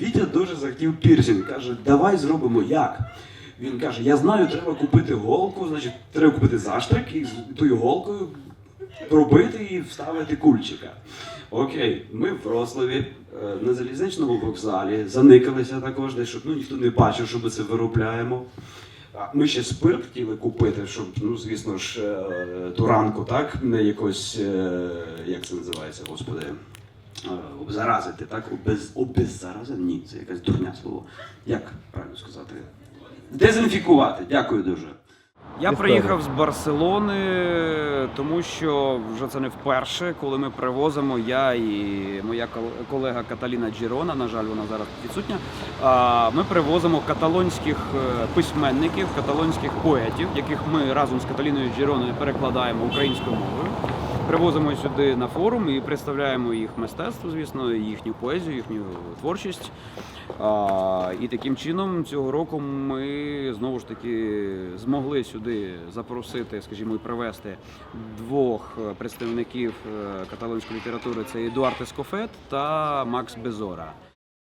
Вітя дуже захотів пірсинг. Каже, давай зробимо як. Він каже: Я знаю, треба купити голку, значить, треба купити заштрик і з тою голкою пробити і вставити кульчика. Окей, ми в Вроцлаві е, на залізничному вокзалі заникалися також, десь, щоб ну, ніхто не бачив, що ми це виробляємо. Ми ще спирт хотіли купити, щоб, ну, звісно ж, е, туранку, так, не якось, е, як це називається, господи, е, обзаразити, так? Обез, обеззаразити? Ні, це якась дурня слово. Як правильно сказати? Дезінфікувати. Дякую дуже. Я приїхав з Барселони, тому що вже це не вперше, коли ми привозимо я і моя колега Каталіна Джірона, на жаль, вона зараз відсутня. Ми привозимо каталонських е, письменників, каталонських поетів, яких ми разом з Каталіною Джіроною перекладаємо українською мовою. Привозимо сюди на форум і представляємо їх мистецтво, звісно, їхню поезію, їхню творчість. І таким чином цього року ми знову ж таки змогли сюди запросити, скажімо, і привезти двох представників е, каталонської літератури: це Едуард Ескофет та Макс Безора.